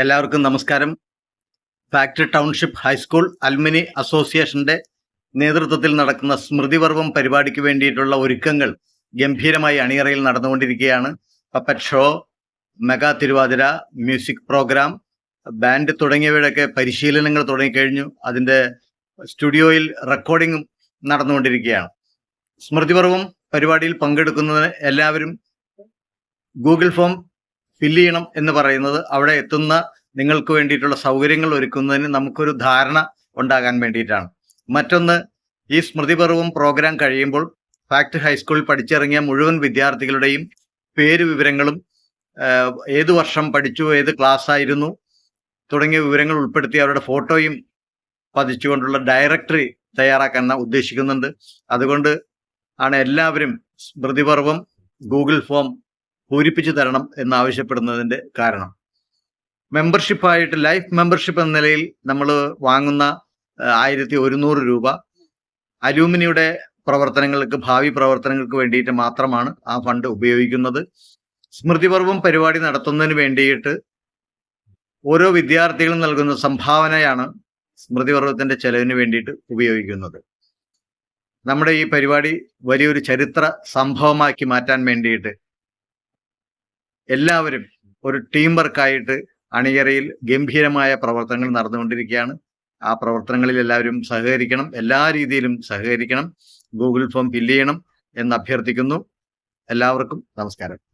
എല്ലാവർക്കും നമസ്കാരം. Factory township high school അൽമിനി അസോസിയേഷന്റെ നേതൃത്വത്തിൽ നടക്കുന്ന സ്മൃതിപർവം പരിപാടിക്ക് വേണ്ടിയിട്ടുള്ള ഒരുക്കങ്ങൾ ഗംഭീരമായി അണിയറയിൽ നടന്നുകൊണ്ടിരിക്കുകയാണ്. Puppet show mega Thiruvathira music program band തുടങ്ങിയവയുടെയൊക്കെ പരിശീലനങ്ങൾ തുടങ്ങിക്കഴിഞ്ഞു. അതിന്റെ സ്റ്റുഡിയോയിൽ റെക്കോർഡിങ്ങും നടന്നുകൊണ്ടിരിക്കുകയാണ്. സ്മൃതിപർവം പരിപാടിയിൽ പങ്കെടുക്കുന്നതിന് എല്ലാവരും ഗൂഗിൾ ഫോം ഫില്ല് ചെയ്യണം എന്ന് പറയുന്നത് അവിടെ എത്തുന്ന നിങ്ങൾക്ക് വേണ്ടിയിട്ടുള്ള സൗകര്യങ്ങൾ ഒരുക്കുന്നതിന് നമുക്കൊരു ധാരണ ഉണ്ടാകാൻ വേണ്ടിയിട്ടാണ്. മറ്റൊന്ന് ഈ സ്മൃതിപർവം പ്രോഗ്രാം കഴിയുമ്പോൾ ഫാക്ട് ഹൈസ്കൂളിൽ പഠിച്ചിറങ്ങിയ മുഴുവൻ വിദ്യാർത്ഥികളുടെയും പേര് വിവരങ്ങളും ഏത് വർഷം പഠിച്ചു ഏത് ക്ലാസ് ആയിരുന്നു തുടങ്ങിയ വിവരങ്ങൾ ഉൾപ്പെടുത്തി അവരുടെ ഫോട്ടോയും പതിച്ചുകൊണ്ടുള്ള ഡയറക്ടറി തയ്യാറാക്കാൻ ഉദ്ദേശിക്കുന്നുണ്ട്. അതുകൊണ്ട് ആണ് എല്ലാവരും സ്മൃതിപർവം ഗൂഗിൾ ഫോം പൂരിപ്പിച്ചു തരണം എന്ന് ആവശ്യപ്പെടുന്നതിന്റെ കാരണം മെമ്പർഷിപ്പായിട്ട് ലൈഫ് മെമ്പർഷിപ്പ് എന്ന നിലയിൽ നമ്മൾ വാങ്ങുന്ന ആയിരത്തി ഒരുന്നൂറ് രൂപ അലൂമിനിയുടെ പ്രവർത്തനങ്ങൾക്ക് ഭാവി പ്രവർത്തനങ്ങൾക്ക് വേണ്ടിയിട്ട് മാത്രമാണ് ആ ഫണ്ട് ഉപയോഗിക്കുന്നത്. സ്മൃതിപർവം പരിപാടി നടത്തുന്നതിന് വേണ്ടിയിട്ട് ഓരോ വിദ്യാർത്ഥികളും നൽകുന്ന സംഭാവനയാണ് സ്മൃതിപർവത്തിന്റെ ചെലവിന് വേണ്ടിയിട്ട് ഉപയോഗിക്കുന്നത്. നമ്മുടെ ഈ പരിപാടി വലിയൊരു ചരിത്ര സംഭവമാക്കി മാറ്റാൻ വേണ്ടിയിട്ട് എല്ലാവരും ഒരു ടീം വർക്കായിട്ട് അണിയറയിൽ ഗംഭീരമായ പ്രവർത്തനങ്ങൾ നടന്നുകൊണ്ടിരിക്കുകയാണ്. ആ പ്രവർത്തനങ്ങളിൽ എല്ലാവരും സഹകരിക്കണം. എല്ലാ രീതിയിലും സഹകരിക്കണം. ഗൂഗിൾ ഫോം ഫില്ല് ചെയ്യണം എന്ന് അഭ്യർത്ഥിക്കുന്നു. എല്ലാവർക്കും നമസ്കാരം.